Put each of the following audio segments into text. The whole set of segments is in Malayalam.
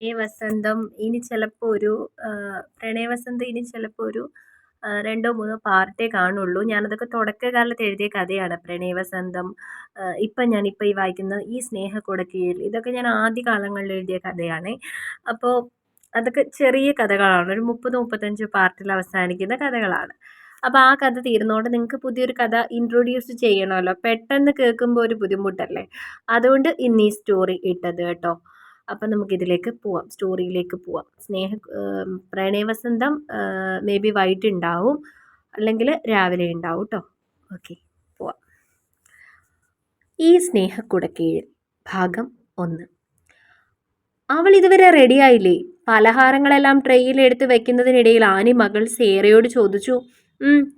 ഈ വസന്തം ഇനി ചിലപ്പോൾ ഒരു പ്രണയവസന്തം ഇനി ചിലപ്പോൾ ഒരു രണ്ടോ മൂന്നോ പാർട്ടേ കാണുള്ളൂ. ഞാനതൊക്കെ തുടക്കകാലത്ത് എഴുതിയ കഥയാണ് പ്രണയവസന്തം. ഇപ്പം ഞാനിപ്പോൾ ഈ വായിക്കുന്ന ഈ സ്നേഹക്കുടക്കീഴിൽ ഇതൊക്കെ ഞാൻ ആദ്യ കാലങ്ങളിൽ എഴുതിയ കഥയാണ്. അപ്പോൾ അതൊക്കെ ചെറിയ കഥകളാണ്. ഒരു മുപ്പത് മുപ്പത്തഞ്ച് പാർട്ടിൽ അവസാനിക്കുന്ന കഥകളാണ്. അപ്പോൾ ആ കഥ തീരുന്നതുകൊണ്ട് നിങ്ങൾക്ക് പുതിയൊരു കഥ ഇൻട്രൊഡ്യൂസ് ചെയ്യണമല്ലോ. പെട്ടെന്ന് കേൾക്കുമ്പോൾ ഒരു ബുദ്ധിമുട്ടല്ലേ? അതുകൊണ്ട് ഇന്ന് ഈ സ്റ്റോറി ഇട്ടത് കേട്ടോ. അപ്പം നമുക്കിതിലേക്ക് പോവാം. സ്റ്റോറിയിലേക്ക് പോവാം. സ്നേഹ പ്രണയവസന്തം മേ ബി വൈകിട്ട് ഉണ്ടാവും അല്ലെങ്കിൽ രാവിലെ ഉണ്ടാവും കേട്ടോ ഓക്കെ പോവാം. ഈ സ്നേഹക്കുടക്കീഴിൽ ഭാഗം ഒന്ന്. അവൾ ഇതുവരെ റെഡിയായില്ലേ പലഹാരങ്ങളെല്ലാം ട്രെയിൽ എടുത്ത് വെക്കുന്നതിനിടയിൽ ആനി മകൾ സേറയോട് ചോദിച്ചു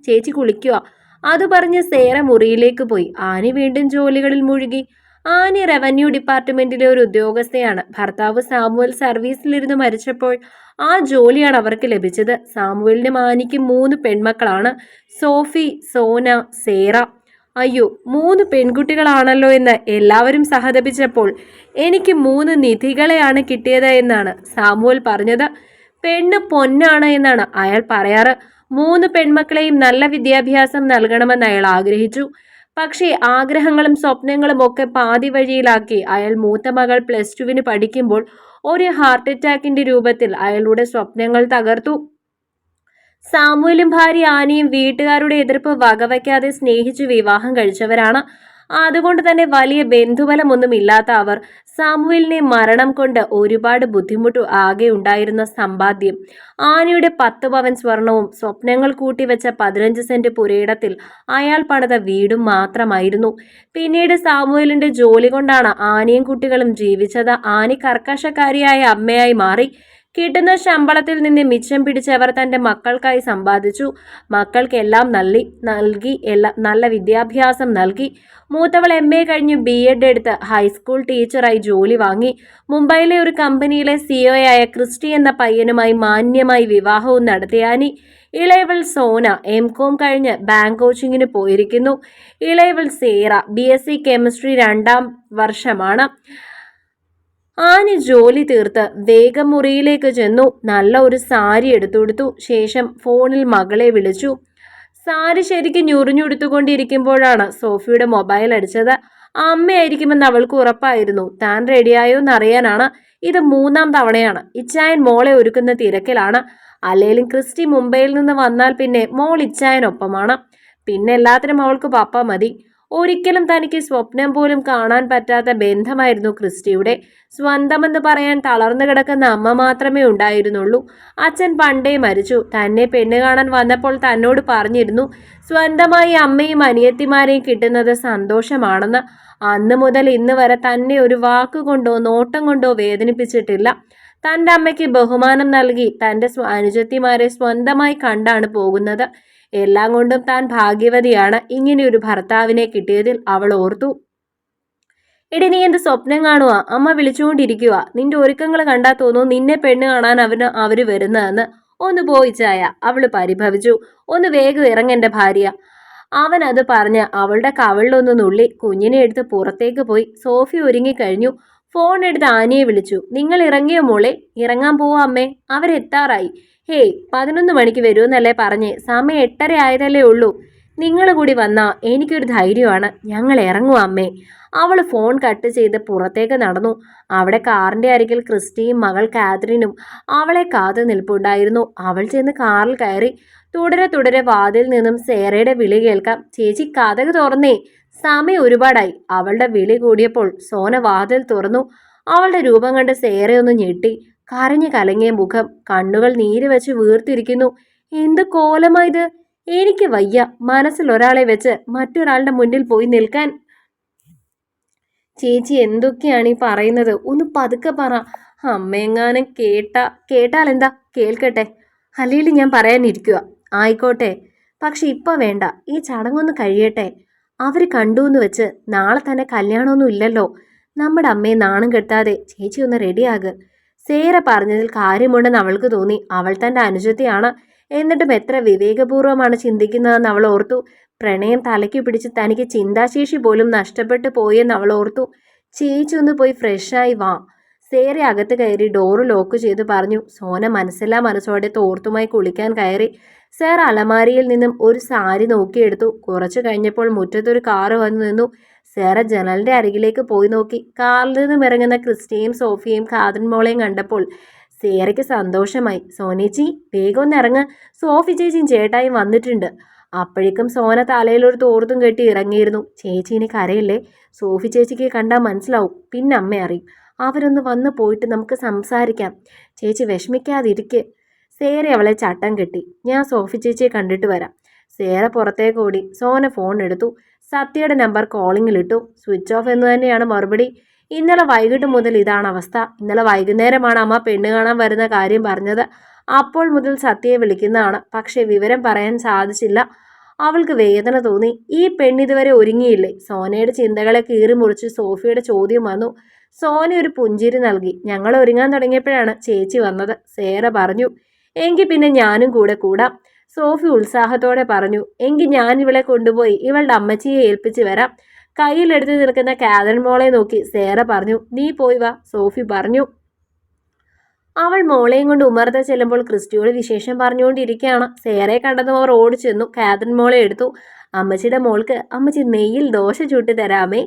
ചേച്ചി കുളിക്കുക അത് പറഞ്ഞ് സേറ മുറിയിലേക്ക് പോയി. ആനി വീണ്ടും ജോലികളിൽ മുഴുകി. ആനി റവന്യൂ ഡിപ്പാർട്ട്മെന്റിലെ ഒരു ഉദ്യോഗസ്ഥയാണ്. ഭർത്താവ് സാമുവൽ സർവീസിലിരുന്ന് മരിച്ചപ്പോൾ ആ ജോലിയാണ് അവർക്ക് ലഭിച്ചത്. സാമുവലിനും ആനിക്കും മൂന്ന് പെൺമക്കളാണ്. സോഫി സോന സേറ. അയ്യോ മൂന്ന് പെൺകുട്ടികളാണല്ലോ എന്ന് എല്ലാവരും സഹതപിച്ചപ്പോൾ എനിക്ക് മൂന്ന് നിധികളെയാണ് കിട്ടിയത് എന്നാണ് സാമുവൽ പറഞ്ഞത്. പെണ്ണ് പൊന്നാണ് എന്നാണ് അയാൾ പറയാറ്. മൂന്ന് പെൺമക്കളെയും നല്ല വിദ്യാഭ്യാസം നൽകണമെന്ന് അയാൾ ആഗ്രഹിച്ചു. പക്ഷേ ആഗ്രഹങ്ങളും സ്വപ്നങ്ങളും ഒക്കെ പാതി വഴിയിലാക്കി അയാൾ മൂത്ത മകൾ പ്ലസ് ടുവിന് പഠിക്കുമ്പോൾ ഒരു ഹാർട്ട് അറ്റാക്കിന്റെ രൂപത്തിൽ അയാളുടെ സ്വപ്നങ്ങൾ തകർത്തു. സാമുവലും ഭാര്യ ആനയും വീട്ടുകാരുടെ എതിർപ്പ് വകവയ്ക്കാതെ സ്നേഹിച്ചു വിവാഹം കഴിച്ചവരാണ്. അതുകൊണ്ട് തന്നെ വലിയ ബന്ധുബലമൊന്നും ഇല്ലാത്ത അവർ സാമുവേലിനെ മരണം കൊണ്ട് ഒരുപാട് ബുദ്ധിമുട്ട് ആകെ ഉണ്ടായിരുന്ന സമ്പാദ്യം. ആനയുടെ പത്ത് പവൻ സ്വർണവും സ്വപ്നങ്ങൾ കൂട്ടിവെച്ച പതിനഞ്ച് സെന്റ് പുരയിടത്തിൽ അയാൾ പണിത വീടും മാത്രമായിരുന്നു. പിന്നീട് സാമുവേലിന്റെ ജോലി കൊണ്ടാണ് ആനയും കുട്ടികളും ജീവിച്ചത്. ആനി കർക്കശക്കാരിയായ അമ്മയായി മാറി. കിട്ടുന്ന ശമ്പളത്തിൽ നിന്ന് മിച്ചം പിടിച്ചവർ തന്റെ മക്കൾക്കായി സമ്പാദിച്ചു. മക്കൾക്കെല്ലാം നൽകി നൽകി എല്ലാ നല്ല വിദ്യാഭ്യാസം നൽകി. മൂത്തവൾ എം എ കഴിഞ്ഞ് ബി എഡ് എടുത്ത് ഹൈസ്കൂൾ ടീച്ചറായി ജോലി വാങ്ങി. മുംബൈയിലെ ഒരു കമ്പനിയിലെ സിഒയായ ക്രിസ്റ്റി എന്ന പയ്യനുമായി മാന്യമായി വിവാഹവും നടത്തിയാനി. ഇളയവൾ സോന എം കോം കഴിഞ്ഞ് ബാങ്ക് കോച്ചിങ്ങിന് പോയിരിക്കുന്നു. ഇളയവൾ Sera B S C chemistry രണ്ടാം വർഷമാണ്. ആനി ജോലി തീർത്ത് വേഗം മുറിയിലേക്ക് ചെന്നു. നല്ല ഒരു സാരി എടുത്തു കൊടുത്തു ശേഷം ഫോണിൽ മകളെ വിളിച്ചു. സാരി ശരിക്കും ഞുറിഞ്ഞുടുത്തുകൊണ്ടിരിക്കുമ്പോഴാണ് സോഫിയുടെ മൊബൈൽ അടിച്ചത്. അമ്മയായിരിക്കുമെന്ന് അവൾക്ക് ഉറപ്പായിരുന്നു. താൻ റെഡിയായോ എന്നറിയാനാണ്. ഇത് മൂന്നാം തവണയാണ്. ഇച്ചായൻ മോളെ ഒരുക്കുന്ന തിരക്കിലാണ്. അല്ലെങ്കിലും ക്രിസ്റ്റി മുംബൈയിൽ നിന്ന് വന്നാൽ പിന്നെ മോൾ ഇച്ചായനൊപ്പമാണ്. പിന്നെ എല്ലാത്തിനും അവൾക്ക് പപ്പ മതി. ഒരിക്കലും തനിക്ക് സ്വപ്നം പോലും കാണാൻ പറ്റാത്ത ബന്ധമായിരുന്നു ക്രിസ്റ്റിയുടെ. സ്വന്തമെന്ന് പറയാൻ തളർന്നു കിടക്കുന്ന അമ്മ മാത്രമേ ഉണ്ടായിരുന്നുള്ളൂ. അച്ഛൻ പണ്ടേ മരിച്ചു. തന്നെ പെണ്ണ് കാണാൻ വന്നപ്പോൾ തന്നോട് പറഞ്ഞിരുന്നു സ്വന്തമായി അമ്മയും അനിയത്തിമാരെയും കിട്ടുന്നത് സന്തോഷമാണെന്ന്. അന്ന് മുതൽ ഇന്ന് വരെ തന്നെ ഒരു വാക്കുകൊണ്ടോ നോട്ടം കൊണ്ടോ വേദനിപ്പിച്ചിട്ടില്ല. തന്റെ അമ്മയ്ക്ക് ബഹുമാനം നൽകി തന്റെ അനുജത്തിമാരെ സ്വന്തമായി കണ്ടാണ് പോകുന്നത്. എല്ലാം കൊണ്ടും താൻ ഭാഗ്യവതിയാണ്. ഇങ്ങനെയൊരു ഭർത്താവിനെ കിട്ടിയതിൽ അവൾ ഓർത്തു. എടി നീ എന്ത് സ്വപ്നം കാണുക അമ്മ വിളിച്ചുകൊണ്ടിരിക്കുക നിന്റെ ഒരുക്കങ്ങൾ കണ്ടാ തോന്നുന്നു നിന്നെ പെണ്ണ് കാണാൻ അവന് അവർ വരുന്നതെന്ന്. ഒന്ന് പോയിച്ചായ അവൾ പരിഭവിച്ചു. ഒന്ന് വേഗം ഇറങ്ങെന്റെ ഭാര്യ. അവൻ അത് പറഞ്ഞ് അവളുടെ കവളിലൊന്ന് നുള്ളി കുഞ്ഞിനെ എടുത്ത് പുറത്തേക്ക് പോയി. സോഫി ഒരുങ്ങിക്കഴിഞ്ഞു ഫോൺ എടുത്ത് ആനയെ വിളിച്ചു. നിങ്ങൾ ഇറങ്ങിയോ മോളെ? ഇറങ്ങാൻ പോവാ അമ്മേ. അവരെത്താറായി. ഹേയ് പതിനൊന്ന് മണിക്ക് വരുമെന്നല്ലേ പറഞ്ഞ് സമയം എട്ടര ആയതല്ലേ ഉള്ളൂ. നിങ്ങൾ കൂടി വന്നാ എനിക്കൊരു ധൈര്യമാണ്. ഞങ്ങൾ ഇറങ്ങും അമ്മേ. അവൾ ഫോൺ കട്ട് ചെയ്ത് പുറത്തേക്ക് നടന്നു. അവിടെ കാറിന്റെ അരികിൽ ക്രിസ്റ്റിയും മകൾ കാതറിനും അവളെ കാത്തു നിൽപ്പുണ്ടായിരുന്നു. അവൾ ചെന്ന് കാറിൽ കയറി. തുടരെ തുടരെ വാതിൽ നിന്നും സേറയുടെ വിളി കേൾക്കാം. ചേച്ചി കഥക് തുറന്നേ. സമയം ഒരുപാടായി. അവളുടെ വിളി കൂടിയപ്പോൾ സോന വാതിൽ തുറന്നു. അവളുടെ രൂപം കണ്ട് സേറയൊന്ന് ഞെട്ടി. കരഞ്ഞു കലങ്ങിയ മുഖം കണ്ണുകൾ നീര് വെച്ച് വീർത്തിരിക്കുന്നു. എന്ത് കോലമായത് എനിക്ക് വയ്യ മനസ്സിൽ ഒരാളെ വെച്ച് മറ്റൊരാളുടെ മുന്നിൽ പോയി നിൽക്കാൻ. ചേച്ചി എന്തൊക്കെയാണ് ഈ പറയുന്നത്? ഒന്ന് പതുക്കെ പറ. അമ്മയെങ്ങാനും കേട്ട കേട്ടാൽ എന്താ? കേൾക്കട്ടെ. അല്ലെങ്കിൽ ഞാൻ പറയാനിരിക്കുക ആയിക്കോട്ടെ. പക്ഷെ ഇപ്പൊ വേണ്ട. ഈ ചടങ്ങൊന്ന് കഴിയട്ടെ. അവർ കണ്ടു എന്ന് വെച്ച് നാളെ തന്നെ കല്യാണമൊന്നും ഇല്ലല്ലോ. നമ്മുടെ അമ്മയെ നാണം കെട്ടാതെ ചേച്ചി ഒന്ന് റെഡിയാകുക സേര പറഞ്ഞതിൽ കാര്യമുണ്ടെന്ന് അവൾക്ക് തോന്നി. അവൾ തന്റെ അനുജത്തെയാണ് എന്നിട്ടും എത്ര വിവേകപൂർവമാണ് ചിന്തിക്കുന്നതെന്ന് അവൾ ഓർത്തു. പ്രണയം തലയ്ക്ക് പിടിച്ച് തനിക്ക് ചിന്താശേഷി പോലും നഷ്ടപ്പെട്ടു പോയെന്ന് അവൾ ഓർത്തു. ചേച്ചി ഒന്ന് പോയി ഫ്രഷായി വാ. സേറെ അകത്ത് കയറി ഡോറ് ലോക്ക് ചെയ്ത് പറഞ്ഞു. സോന മനസ്സില്ലാ മനസ്സോടെ തോർത്തുമായി കുളിക്കാൻ കയറി. സാർ അലമാരിയിൽ നിന്നും ഒരു സാരി നോക്കിയെടുത്തു. കുറച്ചു കഴിഞ്ഞപ്പോൾ മുറ്റത്തൊരു കാറ് വന്നു നിന്നു. സാറ ജനലിന്റെ അരികിലേക്ക് പോയി നോക്കി. കാറിൽ നിന്നും ഇറങ്ങുന്ന ക്രിസ്റ്റിയും സോഫിയയും കാതൻ മോളെയും കണ്ടപ്പോൾ സേറയ്ക്ക് സന്തോഷമായി. സോനേച്ചി വേഗം ഒന്ന് ഇറങ്ങ്. സോഫി ചേച്ചിയും ചേട്ടായും വന്നിട്ടുണ്ട്. അപ്പോഴേക്കും സോന തലയിൽ ഒരു തോർത്തും കെട്ടി ഇറങ്ങിയിരുന്നു. ചേച്ചീനെ കരയല്ലേ? സോഫി ചേച്ചിക്ക് കണ്ടാൽ മനസ്സിലാവും. പിന്നെ അമ്മ അറിയും. അവരൊന്ന് വന്നു പോയിട്ട് നമുക്ക് സംസാരിക്കാം. ചേച്ചി വിഷമിക്കാതിരിക്കെ. സേര അവളെ ചട്ടം കെട്ടി. ഞാൻ സോഫി ചേച്ചിയെ കണ്ടിട്ട് വരാം. സേര പുറത്തേക്ക് ഓടി. സോന ഫോൺ എടുത്തു. സത്യയുടെ നമ്പർ കോളിങ്ങിലിട്ടു. സ്വിച്ച് ഓഫ് എന്ന് തന്നെയാണ് മറുപടി. ഇന്നലെ വൈകിട്ട് മുതൽ ഇതാണ് അവസ്ഥ. ഇന്നലെ വൈകുന്നേരമാണ് അമ്മ പെണ്ണ് കാണാൻ വരുന്ന കാര്യം പറഞ്ഞത്. അപ്പോൾ മുതൽ സത്യയെ വിളിക്കുന്നതാണ്. പക്ഷേ വിവരം പറയാൻ സാധിച്ചില്ല. അവൾക്ക് വേദന തോന്നി. ഈ പെണ്ണിതുവരെ ഒരുങ്ങിയില്ലേ? സോനയുടെ ചിന്തകളെ കീറി മുറിച്ച് സോഫിയുടെ ചോദ്യം വന്നു. സോന ഒരു പുഞ്ചിരി നൽകി. ഞങ്ങൾ ഒരുങ്ങാൻ തുടങ്ങിയപ്പോഴാണ് ചേച്ചി വന്നത്. സേറ പറഞ്ഞു. എങ്കിൽ പിന്നെ ഞാനും കൂടെ കൂടാം. സോഫി ഉത്സാഹത്തോടെ പറഞ്ഞു എങ്കിൽ ഞാൻ ഇവളെ കൊണ്ടുപോയി ഇവളുടെ അമ്മച്ചിയെ ഏൽപ്പിച്ച് വരാം. കയ്യിലെടുത്ത് നിൽക്കുന്ന കാതൻ മോളെ നോക്കി സേറ പറഞ്ഞു നീ പോയി വാ സോഫി പറഞ്ഞു. അവൾ മോളെയും കൊണ്ട് ഉമർത്ത ചെല്ലുമ്പോൾ ക്രിസ്റ്റിയോട് വിശേഷം പറഞ്ഞുകൊണ്ടിരിക്കുകയാണ്. സേറയെ കണ്ടതും അവർ ഓടിച്ചെന്നു കാതൻ മോളെ എടുത്തു. അമ്മച്ചിയുടെ മോൾക്ക് അമ്മച്ചി നെയ്യിൽ ദോശ ചൂട്ടി തരാമേ.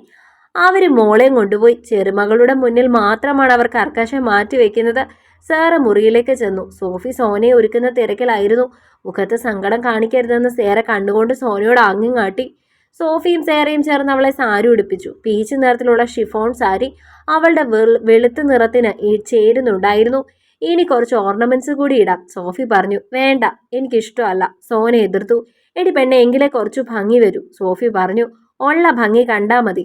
അവർ മോളെയും കൊണ്ടുപോയി ചെറുമകളുടെ മുന്നിൽ മാത്രമാണ് അവർ കർക്കശം മാറ്റി വെക്കുന്നത്. സാറ് മുറിയിലേക്ക് ചെന്നു. സോഫി സോനയെ ഒരുക്കുന്ന തിരക്കിലായിരുന്നു. മുഖത്ത് സങ്കടം കാണിക്കരുതെന്ന് സേറ കണ്ണുകൊണ്ട് സോനയോട് ആംഗ്യം കാട്ടി. സോഫിയും സേറയും ചേർന്ന് അവളെ സാരി ഉടുപ്പിച്ചു. പീച്ച് നിറത്തിലുള്ള ഷിഫോൺ സാരി അവളുടെ വെളുത്ത നിറത്തിന് ചേരുന്നുണ്ടായിരുന്നു. ഇനി കുറച്ച് ഓർണമെന്റ്സ് കൂടി ഇടാം സോഫി പറഞ്ഞു. വേണ്ട എനിക്കിഷ്ടമല്ല. സോന എതിർത്തു. എടി പെണ്ണെ എങ്കിലേ കുറച്ചു ഭംഗി വരൂ സോഫി പറഞ്ഞു. ഉള്ള ഭംഗി കണ്ടാൽ മതി.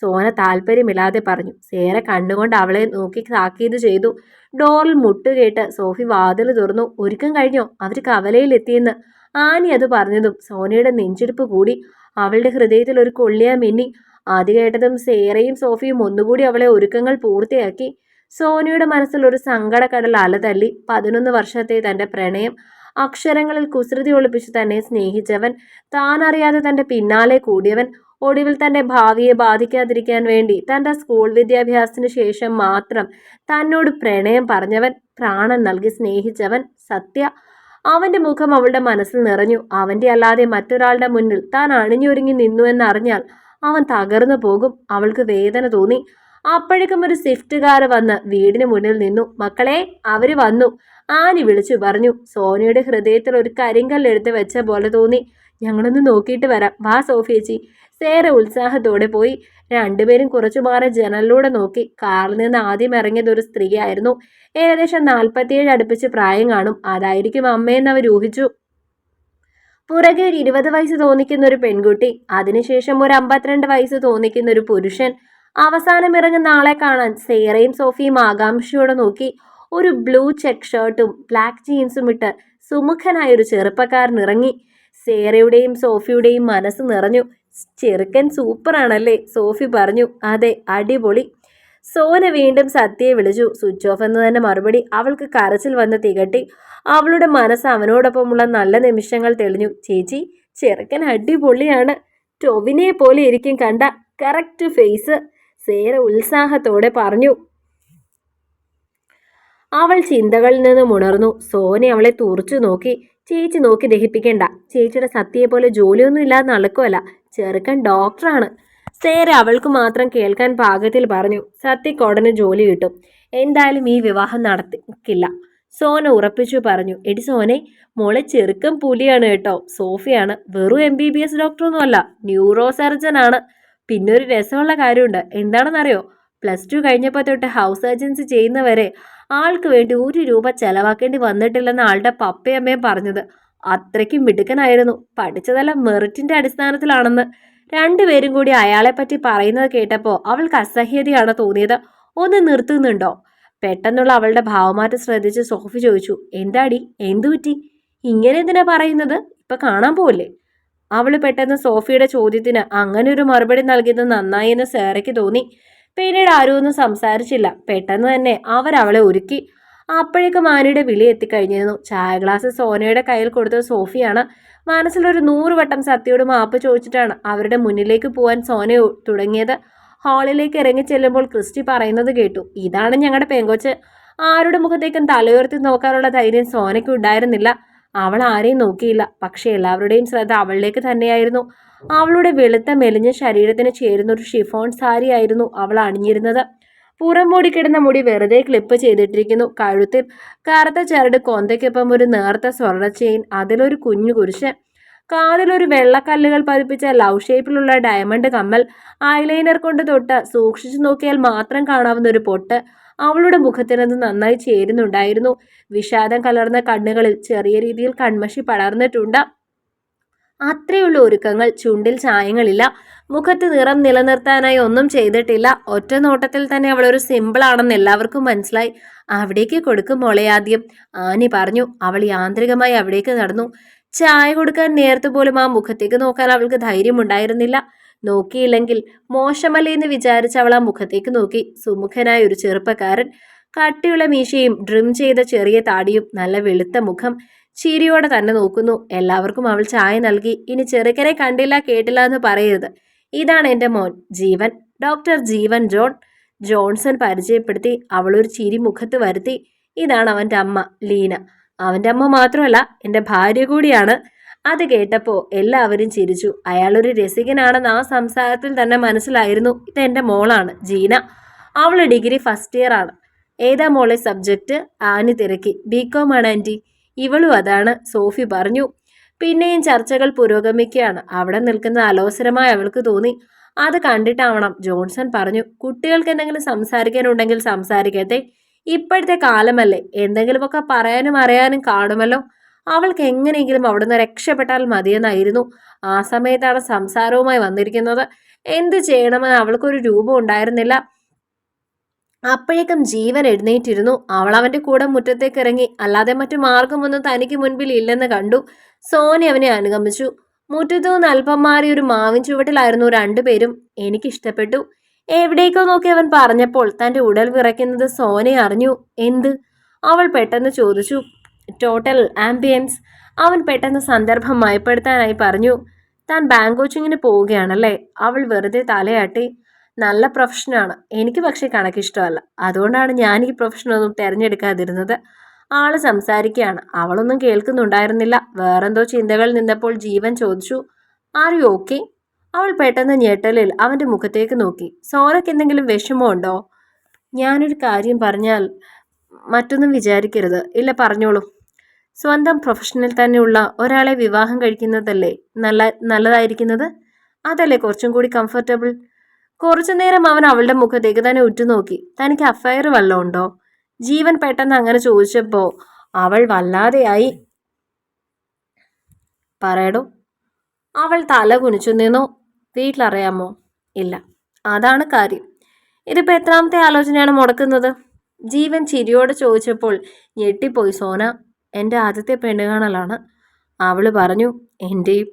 സോന താല്പര്യമില്ലാതെ പറഞ്ഞു. സേര കണ്ണുകൊണ്ട് അവളെ നോക്കി താക്കീത് ചെയ്തു. ഡോറിൽ മുട്ടുകേട്ട് സോഫി വാതിൽ തുറന്നു. ഒരുക്കം കഴിഞ്ഞോ? അവർ കവലയിലെത്തിയെന്ന്. ആനി അത് പറഞ്ഞതും സോനയുടെ നെഞ്ചിടിപ്പ് കൂടി. അവളുടെ ഹൃദയത്തിൽ ഒരു കൊള്ളിയാ മിന്നി. ആദ്യ കേട്ടതും സേറയും സോഫിയും ഒന്നുകൂടി അവളെ ഒരുക്കങ്ങൾ പൂർത്തിയാക്കി. സോനയുടെ മനസ്സിൽ ഒരു സങ്കടക്കടൽ അലതല്ലി പതിനൊന്ന് വർഷത്തെ തന്റെ പ്രണയം. അക്ഷരങ്ങളിൽ കുസൃതി ഒളിപ്പിച്ച് തന്നെ സ്നേഹിച്ചവൻ. താനറിയാതെ തന്റെ പിന്നാലെ കൂടിയവൻ. ഒടുവിൽ തന്റെ ഭാവിയെ ബാധിക്കാതിരിക്കാൻ വേണ്ടി തന്റെ സ്കൂൾ വിദ്യാഭ്യാസത്തിന് ശേഷം മാത്രം തന്നോട് പ്രണയം പറഞ്ഞവൻ പ്രാണൻ നൽകി സ്നേഹിച്ചവൻ സത്യ. അവന്റെ മുഖം അവളുടെ മനസ്സിൽ നിറഞ്ഞു. അവന്റെ അല്ലാതെ മറ്റൊരാളുടെ മുന്നിൽ താൻ അണിഞ്ഞൊരുങ്ങി നിന്നു എന്നറിഞ്ഞാൽ അവൻ തകർന്നു പോകും. അവൾക്ക് വേദന തോന്നി. അപ്പോഴേക്കും ഒരു സ്വിഫ്റ്റുകാർ വന്ന് വീടിന് മുന്നിൽ നിന്നു. മക്കളെ അവർ വന്നു. ആനി വിളിച്ചു പറഞ്ഞു. സോനിയുടെ ഹൃദയത്തിൽ ഒരു കരിങ്കല്ലെടുത്ത് വെച്ച പോലെ തോന്നി. ഞങ്ങളൊന്ന് നോക്കിയിട്ട് വരാം. വാ സോഫിയേച്ചി. സേര ഉത്സാഹത്തോടെ പോയി. രണ്ടുപേരും കുറച്ചു മാറി ജനലിലൂടെ നോക്കി. കാറിൽ നിന്ന് ആദ്യം ഇറങ്ങിയത് ഒരു സ്ത്രീയായിരുന്നു. ഏകദേശം നാൽപ്പത്തിയേഴ് അടുപ്പിച്ച് പ്രായം കാണും. അതായിരിക്കും അമ്മയെന്ന് അവർ ഊഹിച്ചു. പുറകെ ഒരു ഇരുപത് വയസ്സ് തോന്നിക്കുന്ന ഒരു പെൺകുട്ടി അതിനുശേഷം ഒരു അമ്പത്തിരണ്ട് വയസ്സ് തോന്നിക്കുന്ന ഒരു പുരുഷൻ. അവസാനം ഇറങ്ങുന്ന ആളെ കാണാൻ സേറയും സോഫിയും ആകാംക്ഷയോടെ നോക്കി. ഒരു ബ്ലൂ ചെക്ക് ഷർട്ടും ബ്ലാക്ക് ജീൻസും ഇട്ട് സുമുഖനായ ഒരു ചെറുപ്പക്കാരൻ ഇറങ്ങി. സേറയുടെയും സോഫിയുടെയും മനസ്സ് നിറഞ്ഞു. ചെറുക്കൻ സൂപ്പറാണല്ലേ? സോഫി പറഞ്ഞു. അതെ അടിപൊളി. സോന വീണ്ടും സത്യയെ വിളിച്ചു. സ്വിച്ച് ഓഫ് എന്ന് തന്നെ മറുപടി അവൾക്ക് കരച്ചിൽ വന്ന് തികട്ടി. അവളുടെ മനസ്സ് അവനോടൊപ്പമുള്ള നല്ല നിമിഷങ്ങൾ തെളിഞ്ഞു. ചേച്ചി ചെറുക്കൻ അടിപൊളിയാണ്. ടൊവിനെ പോലെ ഇരിക്കും കണ്ട കറക്റ്റ് ഫേസ്. സേര ഉത്സാഹത്തോടെ പറഞ്ഞു. അവൾ ചിന്തകളിൽ നിന്നും ഉണർന്നു. സോന അവളെ തുറച്ചു നോക്കി. ചേച്ചി നോക്കി ദഹിപ്പിക്കേണ്ട. ചേച്ചിയുടെ സത്യയെ പോലെ ജോലിയൊന്നും ഇല്ലാതെ നടക്കുമല്ല ചെറുക്കൻ ഡോക്ടറാണ്. സേര അവൾക്ക് മാത്രം കേൾക്കാൻ പാകത്തിൽ പറഞ്ഞു. സത്യക്കോടന് ജോലി കിട്ടും. എന്തായാലും ഈ വിവാഹം നടത്തിക്കില്ല സോന ഉറപ്പിച്ചു പറഞ്ഞു. എടി സോനെ മോളെ ചെറുക്കം പുലിയാണ് കേട്ടോ. സോഫിയാണ്. വെറും എം ബി ബി എസ് ഡോക്ടറൊന്നുമല്ല ന്യൂറോ സർജൻ ആണ്. പിന്നെ ഒരു രസമുള്ള കാര്യമുണ്ട്. എന്താണെന്നറിയോ? പ്ലസ് ടു കഴിഞ്ഞപ്പോൾ തൊട്ട് ഹൗസ് സർജൻസി ചെയ്യുന്നവരെ ആൾക്ക് വേണ്ടി ഒരു രൂപ ചെലവാക്കേണ്ടി വന്നിട്ടില്ലെന്ന് ആളുടെ പപ്പയമ്മയും പറഞ്ഞത്. അത്രയ്ക്കും മിടുക്കനായിരുന്നു. പഠിച്ചതെല്ലാം മെറിറ്റിന്റെ അടിസ്ഥാനത്തിലാണെന്ന്. രണ്ടുപേരും കൂടി അയാളെ പറ്റി പറയുന്നത് കേട്ടപ്പോൾ അവൾക്ക് അസഹ്യതയാണ് തോന്നിയത്. ഒന്ന് നിർത്തുന്നുണ്ടോ? പെട്ടെന്നുള്ള അവളുടെ ഭാവമാറ്റം ശ്രദ്ധിച്ച് സോഫി ചോദിച്ചു. എന്താടി? എന്തു പറ്റി ഇങ്ങനെ എന്തിനാ പറയുന്നത്? ഇപ്പൊ കാണാൻ പോവല്ലേ? അവൾ പെട്ടെന്ന് സോഫിയുടെ ചോദ്യത്തിന് അങ്ങനെ ഒരു മറുപടി നൽകിയത് നന്നായി എന്ന് സേറയ്ക്ക് തോന്നി. പിന്നീട് ആരും ഒന്നും സംസാരിച്ചില്ല. പെട്ടെന്ന് തന്നെ അവരവളെ ഒരുക്കി. അപ്പോഴേക്കും ആനയുടെ വിളി എത്തിക്കഴിഞ്ഞിരുന്നു. ചായ ഗ്ലാസ് സോനയുടെ കയ്യിൽ കൊടുത്ത സോഫിയാണ് മനസ്സിലൊരു നൂറ് വട്ടം സത്യയോട് മാപ്പ് ചോദിച്ചിട്ടാണ് അവരുടെ മുന്നിലേക്ക് പോവാൻ സോന തുടങ്ങിയത്. ഹാളിലേക്ക് ഇറങ്ങി ചെല്ലുമ്പോൾ ക്രിസ്റ്റി പറയുന്നത് കേട്ടു. ഇതാണ് ഞങ്ങളുടെ പെങ്കോച്ച്. ആരുടെ മുഖത്തേക്കും തലയുയർത്തി നോക്കാനുള്ള ധൈര്യം സോനയ്ക്ക് ഉണ്ടായിരുന്നില്ല. അവൾ ആരെയും നോക്കിയില്ല. പക്ഷേ എല്ലാവരുടെയും ശ്രദ്ധ അവളിലേക്ക് തന്നെയായിരുന്നു. അവളുടെ വെളുത്ത മെലിഞ്ഞ ശരീരത്തിന് ചേരുന്ന ഒരു ഷിഫോൺ സാരിയായിരുന്നു അവൾ അണിഞ്ഞിരുന്നത്. പുറം മൂടിക്കിടന്ന മുടി വെറുതെ ക്ലിപ്പ് ചെയ്തിട്ടിരിക്കുന്നു. കഴുത്തിൽ കറുത്ത ചരട് കൊന്തയ്ക്കൊപ്പം ഒരു നേർത്ത സ്വർണ ചെയിൻ അതിലൊരു കുഞ്ഞു കുരിശ്. കാതിലൊരു വെള്ളക്കല്ലുകൾ പതിപ്പിച്ച ലവ് ഷേപ്പിലുള്ള ഡയമണ്ട് കമ്മൽ. ഐലൈനർ കൊണ്ട് തൊട്ട് സൂക്ഷിച്ചു നോക്കിയാൽ മാത്രം കാണാവുന്ന ഒരു പൊട്ട്. അവളുടെ മുഖത്തിനത് നന്നായി ചേരുന്നുണ്ടായിരുന്നു. വിഷാദം കലർന്ന കണ്ണുകളിൽ ചെറിയ രീതിയിൽ കൺമഷി പടർന്നിട്ടുണ്ട്. അത്രയുള്ള ഒരുക്കങ്ങൾ ചുണ്ടിൽ ചായങ്ങളില്ല. മുഖത്ത് നിറം നിലനിർത്താനായി ഒന്നും ചെയ്തിട്ടില്ല. ഒറ്റ നോട്ടത്തിൽ തന്നെ അവൾ ഒരു സിമ്പിൾ ആണെന്ന് എല്ലാവർക്കും മനസ്സിലായി. അവിടേക്ക് കൊടുക്കും മോളെ ആദ്യം ആനി പറഞ്ഞു. അവൾ യാന്ത്രികമായി അവിടേക്ക് നടന്നു. ചായ കൊടുക്കാൻ നേരത്തെ പോലും ആ മുഖത്തേക്ക് നോക്കാൻ അവൾക്ക് ധൈര്യമുണ്ടായിരുന്നില്ല. നോക്കിയില്ലെങ്കിൽ മോശമല്ലേ എന്ന് വിചാരിച്ച് അവൾ ആ മുഖത്തേക്ക് നോക്കി. സുമുഖനായ ഒരു ചെറുപ്പക്കാരൻ. കട്ടിയുള്ള മീശയും ഡ്രിം ചെയ്ത ചെറിയ താടിയും നല്ല വെളുത്ത മുഖം. ചിരിയോടെ തന്നെ നോക്കുന്നു. എല്ലാവർക്കും അവൾ ചായ നൽകി. ഇനി ചെറുക്കനെ കണ്ടില്ല കേട്ടില്ല എന്ന് പറയരുത്. ഇതാണ് എന്റെ മോൻ Jeevan. Doctor Jeevan John Johnson പരിചയപ്പെടുത്തി അവളൊരു ചിരി മുഖത്ത് വരുത്തി. ഇതാണ് അവന്റെ അമ്മ ലീന. അവന്റെ അമ്മ മാത്രമല്ല എന്റെ ഭാര്യ കൂടിയാണ്. അത് കേട്ടപ്പോൾ എല്ലാവരും ചിരിച്ചു. അയാളൊരു രസികനാണെന്ന് ആ സംസാരത്തിൽ തന്നെ മനസ്സിലായിരുന്നു. ഇതെന്റെ മോളാണ് ജീന. അവൾ ഡിഗ്രി ഫസ്റ്റ് ഇയർ ആണ്. ഏതാ മോളെ സബ്ജക്റ്റ് ആനി തിരക്കി. ബി കോം ആണ് ആന്റി. ഇവളും അതാണ് സോഫി പറഞ്ഞു. പിന്നെയും ചർച്ചകൾ പുരോഗമിക്കുകയാണ്. അവിടെ നിൽക്കുന്നത് അലോസരമായി അവൾക്ക് തോന്നി. അത് കണ്ടിട്ടാവണം. ജോൺസൺ പറഞ്ഞു കുട്ടികൾക്ക് എന്തെങ്കിലും സംസാരിക്കാനുണ്ടെങ്കിൽ സംസാരിക്കട്ടെ. ഇപ്പോഴത്തെ കാലമല്ലേ. എന്തെങ്കിലുമൊക്കെ പറയാനും അറിയാനും കാണുമല്ലോ. അവൾക്ക് എങ്ങനെയെങ്കിലും അവിടുന്ന് രക്ഷപ്പെട്ടാൽ മതിയെന്നായിരുന്നു ആ സമയത്താണ് സംസാരവുമായി വന്നിരിക്കുന്നത്. എന്ത് ചെയ്യണമെന്ന് അവൾക്കൊരു രൂപം ഉണ്ടായിരുന്നില്ല. അപ്പോഴേക്കും ജീവൻ എഴുന്നേറ്റിരുന്നു. അവൾ അവന്റെ കൂടെ മുറ്റത്തേക്ക് ഇറങ്ങി. അല്ലാതെ മറ്റു മാർഗമൊന്നും തനിക്ക് മുൻപിൽ ഇല്ലെന്ന് കണ്ടു. സോനി അവനെ അനുഗമിച്ചു. മുറ്റത്തു നിന്ന് അല്പം മാറി ഒരു മാവിൻ ചുവട്ടിലായിരുന്നു രണ്ടുപേരും. എനിക്കിഷ്ടപ്പെട്ടു എവിടേക്കോ നോക്കി അവൻ പറഞ്ഞപ്പോൾ തന്റെ ഉടൽ വിറയ്ക്കുന്നത് സോനെ അറിഞ്ഞു. എന്ത്? അവൾ പെട്ടെന്ന് ചോദിച്ചു. ടോട്ടൽ ആംബിയൻസ് അവൻ പെട്ടെന്ന് സന്ദർഭം മയപ്പെടുത്താനായി പറഞ്ഞു. താൻ ബാങ്ക് കോച്ചിങ്ങിന് പോവുകയാണല്ലേ? അവൾ വെറുതെ തലയാട്ടി. നല്ല പ്രൊഫഷനാണ് എനിക്ക് പക്ഷേ കണക്കിഷ്ടമല്ല. അതുകൊണ്ടാണ് ഞാൻ ഈ പ്രൊഫഷനൊന്നും തിരഞ്ഞെടുക്കാതിരുന്നത്. ആൾ സംസാരിക്കുകയാണ്. അവളൊന്നും കേൾക്കുന്നുണ്ടായിരുന്നില്ല. വേറെന്തോ ചിന്തകൾ നിന്നപ്പോൾ ജീവൻ ചോദിച്ചു. ആർ യു ഓക്കെ അവൾ പെട്ടെന്ന് ഞെട്ടലിൽ അവന്റെ മുഖത്തേക്ക് നോക്കി. സോനയ്ക്ക് എന്തെങ്കിലും വിഷമമുണ്ടോ ഞാനൊരു കാര്യം പറഞ്ഞാൽ മറ്റൊന്നും വിചാരിക്കരുത്. ഇല്ല പറഞ്ഞോളൂ. സ്വന്തം പ്രൊഫഷനിൽ തന്നെയുള്ള ഒരാളെ വിവാഹം കഴിക്കുന്നതല്ലേ നല്ല നല്ലതായിരിക്കുന്നത്? അതല്ലേ കുറച്ചും കൂടി കംഫർട്ടബിൾ കുറച്ചു നേരം അവൻ അവളുടെ മുഖത്തേക്ക് തന്നെ ഉറ്റുനോക്കി. തനിക്ക് അഫയർ വല്ലതും ഉണ്ടോ? ജീവൻ പെട്ടെന്ന് അങ്ങനെ ചോദിച്ചപ്പോൾ അവൾ വല്ലാതെയായി. പറയടോ. അവൾ തല കുനിച്ചു നിന്നു. വീട്ടിലറിയാമോ? ഇല്ല. അതാണ് കാര്യം. ഇതിപ്പോൾ എത്രാമത്തെ ആലോചനയാണ് മുടക്കുന്നത്? ജീവൻ ചിരിയോടെ ചോദിച്ചപ്പോൾ ഞെട്ടിപ്പോയി സോന. എന്റെ ആദ്യത്തെ പെണ്ണുകാണലാണ്. അവൾ പറഞ്ഞു എന്റെയും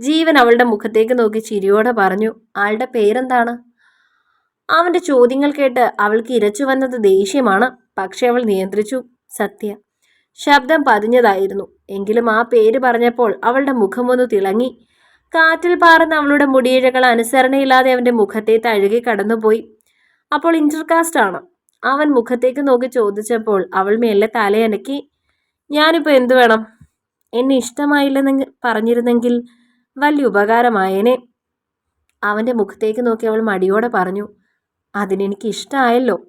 ജീവൻ അവളുടെ മുഖത്തേക്ക് നോക്കി ചിരിയോടെ പറഞ്ഞു ആളുടെ പേരെന്താണ്? അവന്റെ ചോദ്യങ്ങൾ കേട്ട് അവൾക്ക് ഇരച്ചു വന്നത് ദേഷ്യമാണ്. പക്ഷെ അവൾ നിയന്ത്രിച്ചു. സത്യ. ശബ്ദം പതിഞ്ഞതായിരുന്നു. എങ്കിലും ആ പേര് പറഞ്ഞപ്പോൾ അവളുടെ മുഖമൊന്ന് തിളങ്ങി. കാറ്റിൽ പാറുന്ന അവളുടെ മുടിയിഴകൾ അനുസരണയില്ലാതെ അവന്റെ മുഖത്തെ തഴുകി കടന്നുപോയി. അപ്പോൾ ഇന്റർകാസ്റ്റ് ആണ്. അവൻ മുഖത്തേക്ക് നോക്കി ചോദിച്ചപ്പോൾ അവൾ മേലെ തലയനക്കി. ഞാനിപ്പോൾ എന്തു വേണം? എന്നെ ഇഷ്ടമായില്ലെന്ന് പറഞ്ഞിരുന്നെങ്കിൽ വലിയ ഉപകാരമായേനെ. അവന്റെ മുഖത്തേക്ക് നോക്കി അവൾ മടിയോടെ പറഞ്ഞു. അതിനെനിക്ക് ഇഷ്ടമായല്ലോ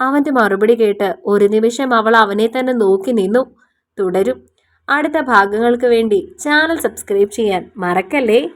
അവന്റെ മറുപടി കേട്ട് ഒരു നിമിഷം അവൾ അവനെ തന്നെ നോക്കി നിന്നു. തുടരും. അടുത്ത ഭാഗങ്ങൾക്ക് വേണ്ടി ചാനൽ സബ്സ്ക്രൈബ് ചെയ്യാൻ മറക്കല്ലേ?